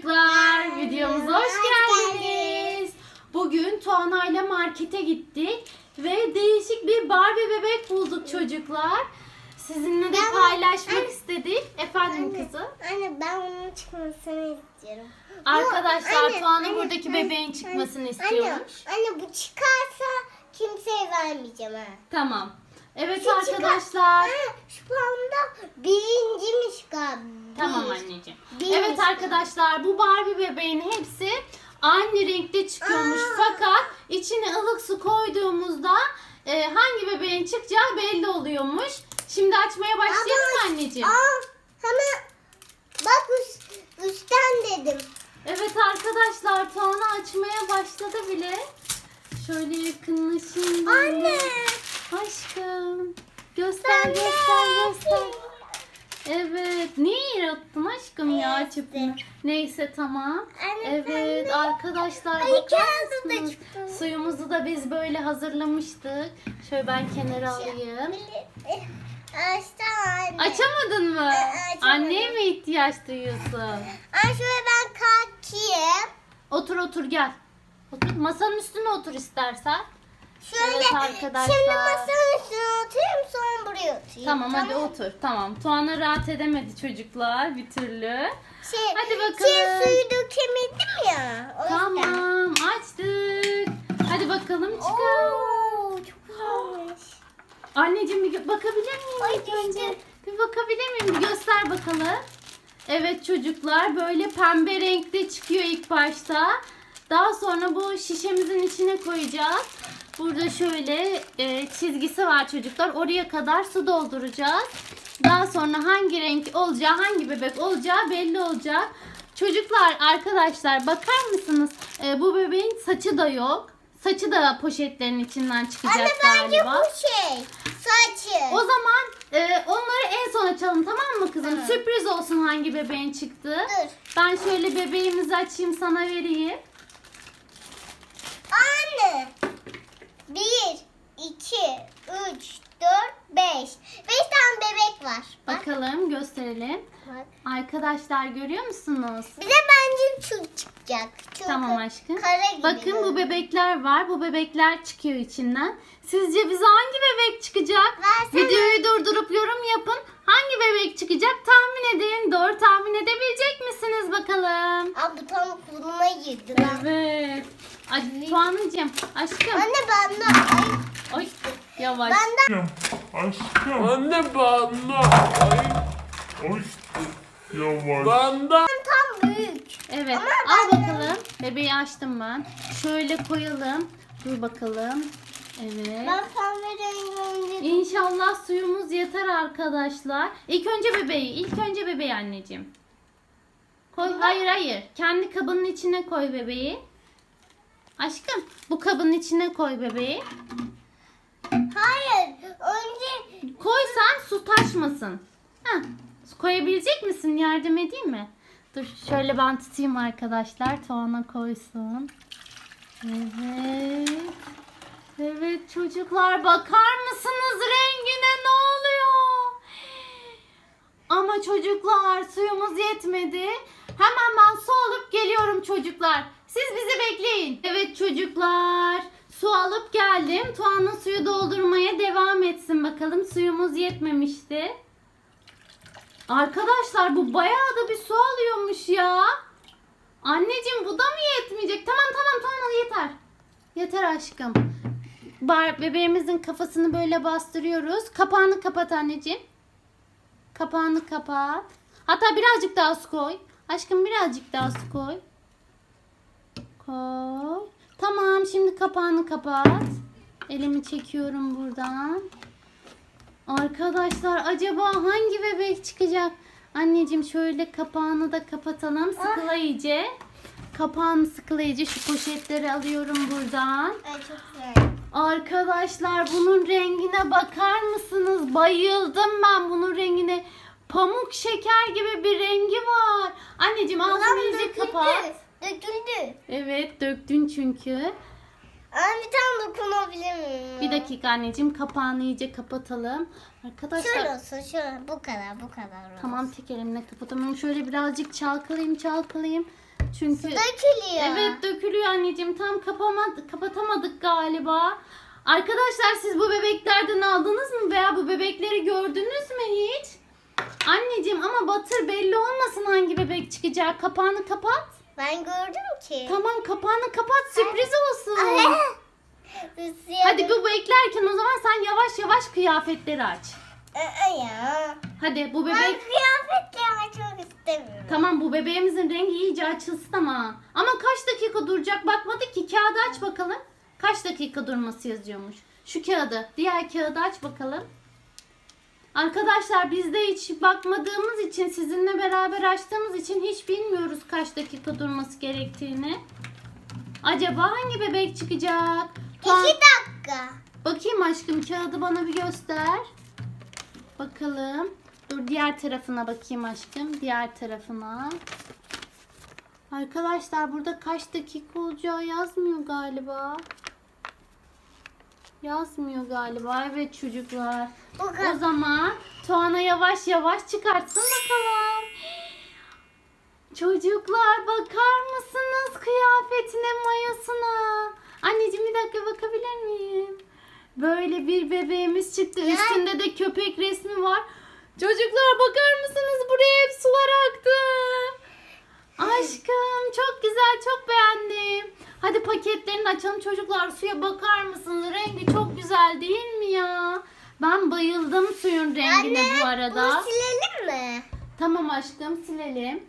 çocuklar, videomuza hoş geldiniz. Bugün Tuana ile markete gittik ve değişik bir Barbie bebek bulduk çocuklar. Sizinle de paylaşmak istedik. Efendim kızım. Anne ben onun çıkmasını istiyorum. Arkadaşlar, anne, Tuana anne, buradaki anne, bebeğin çıkmasını anne, istiyormuş. Anne, bu çıkarsa kimseye vermeyeceğim ha. Tamam. Evet Şu çıkar- arkadaşlar. Ha, şu anda birinciymiş galiba. Tamam anneciğim. Bir Evet arkadaşlar bu Barbie bebeğin hepsi aynı renkte çıkıyormuş. Aa. Fakat içine ılık su koyduğumuzda e, hangi bebeğin çıkacağı belli oluyormuş. Şimdi açmaya başlayalım mı anneciğim? Aa, hemen bak üst, üstten dedim. Evet arkadaşlar Tuana açmaya başladı bile. Şöyle yakınlaşayım. Anne. Aşkım. Göster Ben göster göster. Evet. Niye yere attın aşkım ya çöpünü? Neyse tamam. Anne, Evet arkadaşlar Ay, bakar da. Suyumuzu da biz böyle hazırlaştık. Şöyle ben kenara alayım. Açtı anne. Açamadın mı? Açamadım. Anneye mi ihtiyaç duyuyorsun? Ay şöyle ben kalkayım. Otur otur gel. Otur. Masanın üstüne otur istersen. Şöyle Evet arkadaşlar. şimdi masanın üstüne oturayım sonra buraya oturayım. Tamam hadi otur. Tamam. Tuana rahat edemedi çocuklar bir türlü. Şey, Hadi bakalım. Şey, suyu dökemedim ya. O yüzden. Tamam açtık. Hadi bakalım çıkalım. Oo, çok güzelmiş. Anneciğim bir bakabilir miyim Ay, ilk önce? Bir bakabilir miyim? Bir göster bakalım. Evet çocuklar böyle pembe renkte çıkıyor ilk başta. Daha sonra bu şişemizin içine koyacağız. Burada şöyle e, çizgisi var çocuklar. Oraya kadar su dolduracağız. Daha sonra hangi renk olacağı, hangi bebek olacağı belli olacak. Çocuklar arkadaşlar bakar mısınız? E, bu bebeğin saçı da yok. Saçı da poşetlerin içinden çıkacak Anne bence galiba. bu şey. Saçı. O zaman e, onları en son açalım tamam mı kızım? Tamam. Sürpriz olsun hangi bebeğin çıktı. Dur. Ben şöyle bebeğimizi açayım sana vereyim. 1, 2, 3, 4, 5 bebek var. Bak. Bakalım gösterelim. Bak. Arkadaşlar görüyor musunuz? Bize bence şu çıkacak. Çünkü Tamam aşkım. Kara gibi. Bakın bu görünüyor. bebekler var. Bu bebekler çıkıyor içinden. Sizce bize hangi bebek çıkacak? Versene. Videoyu durdurup yorum yapın. Hangi bebek çıkacak tahmin edin. Doğru tahmin edebilecek misiniz bakalım? Aa, bu tam koluna girdi lan. Evet. Ay, Tuğan'cığım aşkım. Anne ben de ay, Ay yavaş. ben de Aşkım. Anne bana. Ay. Yavaş. bana. tam büyük. Evet. Ama Al ben- bakalım. Bebeği açtım ben. Şöyle koyalım. Dur bakalım. Evet. Ben pembe rengi İnşallah suyumuz yeter arkadaşlar. İlk önce bebeği. ilk önce bebeği anneciğim. Koy. Hayır hayır. Kendi kabının içine koy bebeği. Aşkım bu kabın içine koy bebeği. Önce Koysan su taşmasın. Heh. Koyabilecek misin? Yardım edeyim mi? Dur şöyle ben tutayım arkadaşlar. Tuana koysun. Evet. Evet çocuklar bakar mısınız rengine ne oluyor? Ama çocuklar suyumuz yetmedi. Hemen ben su alıp geliyorum çocuklar. Siz bizi bekleyin. Evet çocuklar. Su alıp geldim. Tuana suyu doldurmaya devam etsin bakalım. Suyumuz yetmemişti. Arkadaşlar bu bayağı da bir su alıyormuş ya. Anneciğim bu da mı yetmeyecek? Tamam tamam tamam yeter. Yeter aşkım. Bar bebeğimizin kafasını böyle bastırıyoruz. Kapağını kapat anneciğim. Kapağını kapat. Hatta birazcık daha su koy. Aşkım birazcık daha su koy. Koy. Tamam şimdi kapağını kapat. Elimi çekiyorum buradan. Arkadaşlar acaba hangi bebek çıkacak? Anneciğim şöyle kapağını da kapatalım. Sıkıla iyice. Kapağını sıkıla iyice. Şu poşetleri alıyorum buradan. Ay çok güzel. Arkadaşlar bunun rengine bakar mısınız? Bayıldım ben bunun rengine. Pamuk şeker gibi bir rengi var. Anneciğim ağzını iyice kapat. Döküldü. Evet döktün çünkü. Anne bir tane dokunabilir miyim? Bir dakika anneciğim kapağını iyice kapatalım. Arkadaşlar Şöyle olsun şöyle bu kadar bu kadar olsun. tamam tek elimle kapatamam. Şöyle birazcık çalkalayayım çalkalayayım. Çünkü Dökülüyor. evet dökülüyor anneciğim. Tam kapamadık, kapatamadık galiba. Arkadaşlar siz bu bebeklerden aldınız mı veya bu bebekleri gördünüz mü hiç? Anneciğim ama batır belli olmasın hangi bebek çıkacak. Kapağını kapat. Ben gördüm ki. Tamam kapağını kapat sürpriz olsun. Hadi bu beklerken o zaman sen yavaş yavaş kıyafetleri aç. ya. Hadi bu Ben bebek kıyafetleri açmak istemiyorum. Tamam bu bebeğimizin rengi iyice açılsın ama. Ama kaç dakika duracak bakmadık ki. Kağıdı aç bakalım. Kaç dakika durması yazıyormuş. Şu kağıdı. Diğer kağıdı aç bakalım. Arkadaşlar biz de hiç bakmadığımız için sizinle beraber açtığımız için hiç bilmiyoruz kaç dakika durması gerektiğini. Acaba hangi bebek çıkacak? Puan- İki dakika. Bakayım aşkım kağıdı bana bir göster. Bakalım. Dur diğer tarafına bakayım aşkım. Diğer tarafına. Arkadaşlar burada kaç dakika olacağı yazmıyor galiba. Yazmıyor galiba. Evet çocuklar. O zaman Tuana yavaş yavaş çıkartsın bakalım. Çocuklar bakar mısınız kıyafetine mayosuna? Anneciğim bir dakika bakabilir miyim? Böyle bir bebeğimiz çıktı. Ya. Üstünde de köpek resmi var. Çocuklar bakar mısınız? Buraya hep sular aktı. Aşkım çok güzel çok beğendim. Hadi paketlerini açalım çocuklar suya bakar mısınız? Rengi çok güzel değil mi ya? Ben bayıldım suyun rengine bu arada. bunu silelim mi? Tamam aşkım silelim.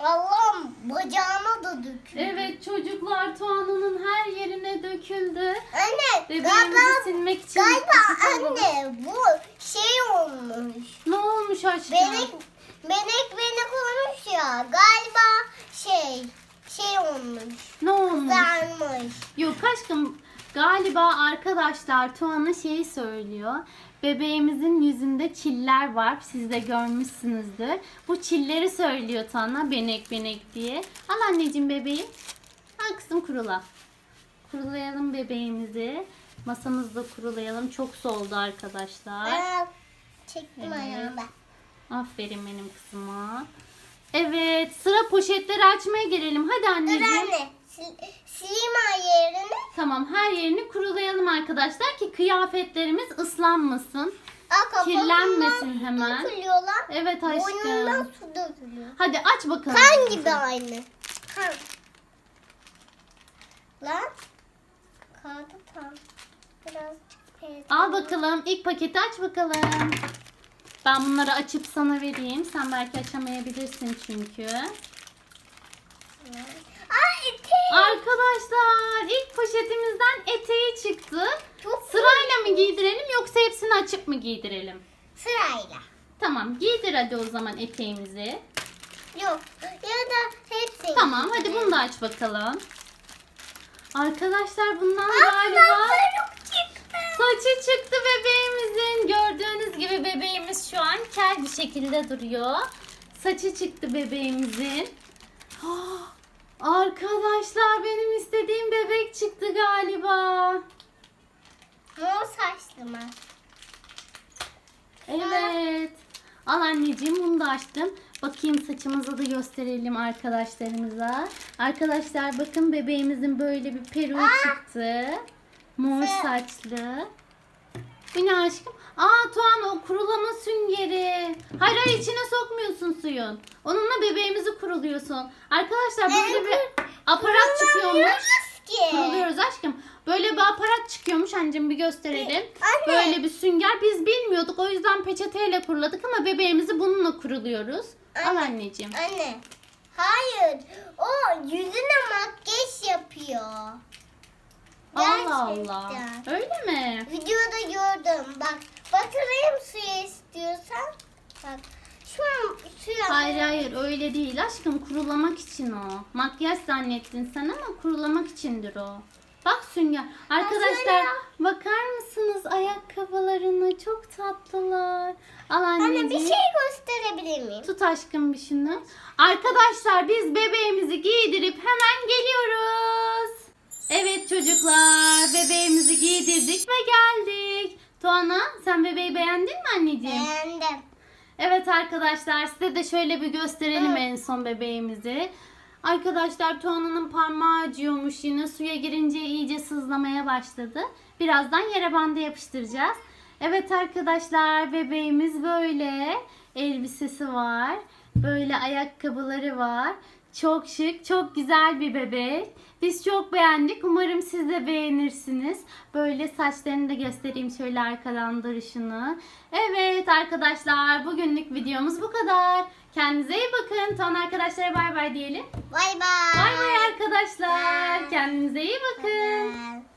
Allah'ım bacağıma da döküldü. Evet çocuklar Tuana'nın her yerine döküldü. Anne Bebeğimizi galiba, silmek için. galiba anne bu şey olmuş. Ne olmuş aşkım? Benek, benek benek olmuş ya. Galiba şey şey olmuş. Ne olmuş? Kızarmış. Yok aşkım galiba arkadaşlar Tuana şey söylüyor. Bebeğimizin yüzünde çiller var. Siz de görmüşsünüzdür. Bu çilleri söylüyor Tuana benek benek diye. Al anneciğim bebeği. Al kızım kurula. Kurulayalım bebeğimizi. Masamızda kurulayalım. Çok soldu arkadaşlar. Aa, çektim Evet. ayağımda. Aferin benim kızıma. Evet sıra poşetleri açmaya gelelim. Hadi Dur anneciğim. anne. Sileyim yerini. Tamam her yerini kurulayalım arkadaşlar ki kıyafetlerimiz ıslanmasın. Aa, Kirlenmesin hemen. dökülüyor lan. Evet Boynundan aşkım. su dökülüyor. Hadi aç bakalım. Kan gibi aynı. Kan. Lan. Kağıdı tam. Peyzaj. Al bakalım ilk paketi aç bakalım. Ben bunları açıp sana vereyim. Sen belki açamayabilirsin çünkü. Eteği. Arkadaşlar ilk poşetimizden eteği çıktı. Çok Sırayla mı giydirelim yoksa hepsini açıp mı giydirelim? Sırayla. Tamam giydir hadi o zaman eteğimizi. Yok. Ya da hepsi. Tamam hadi bunu da aç bakalım. Arkadaşlar bundan Aa, galiba çıktı. saçı çıktı bebeğimizin. Gördüğünüz gibi bebeğimiz şu an kel bir şekilde duruyor. Saçı çıktı bebeğimizin. Ah, Arkadaşlar benim istediğim bebek çıktı galiba. Mor saçlı mı? Evet. Al anneciğim bunu da açtım. Bakayım saçımızı da gösterelim arkadaşlarımıza. Arkadaşlar bakın bebeğimizin böyle bir peruğu çıktı. Mor saçlı. Bu ne aşkım? Aa Tuğan o kurulama süngeri. Hayır hayır içine sokmuyorsun suyun. Onunla bebeğimizi kuruluyorsun. Arkadaşlar böyle bir aparat çıkıyormuş. Kuruluyoruz aşkım. Böyle bir aparat çıkıyormuş anneciğim bir gösterelim. Anne. Böyle bir sünger. Biz bilmiyorduk. O yüzden peçeteyle kuruladık ama bebeğimizi bununla kuruluyoruz. Al Anne. anneciğim. Anne. Hayır. O yüzüne makyaj yapıyor. Allah Allah. Gerçekten. Öyle mi? Videoda gördüm. Bak batırayım suya istiyorsan. Bak şu an suya. Hayır hayır öyle değil aşkım. Kurulamak için o. Makyaj zannettin sen ama kurulamak içindir o. Bak sünger. Arkadaşlar bakar mısınız ayakkabılarına? Çok tatlılar. Al anneciğim. Anne bir şey gösterebilir miyim? Tut aşkım bir şunu. Arkadaşlar biz bebeğimizi giydirip hemen geliyoruz. Evet çocuklar bebeğimizi giydirdik ve geldik. Tuana sen bebeği beğendin mi anneciğim? Beğendim. Evet arkadaşlar size de şöyle bir gösterelim Evet. en son bebeğimizi. Arkadaşlar Tuana'nın parmağı acıyormuş yine. Suya girince iyice sızlamaya başladı. Birazdan yere bandı yapıştıracağız. Evet arkadaşlar bebeğimiz böyle. Elbisesi var. Böyle ayakkabıları var. Çok şık, çok güzel bir bebek. Biz çok beğendik. Umarım siz de beğenirsiniz. Böyle saçlarını da göstereyim şöyle arkadan duruşunu. Evet arkadaşlar bugünlük videomuz bu kadar. Kendinize iyi bakın. Ton arkadaşlara bay bay diyelim. Bay bay. Bay bay arkadaşlar. Kendinize iyi bakın. Bay.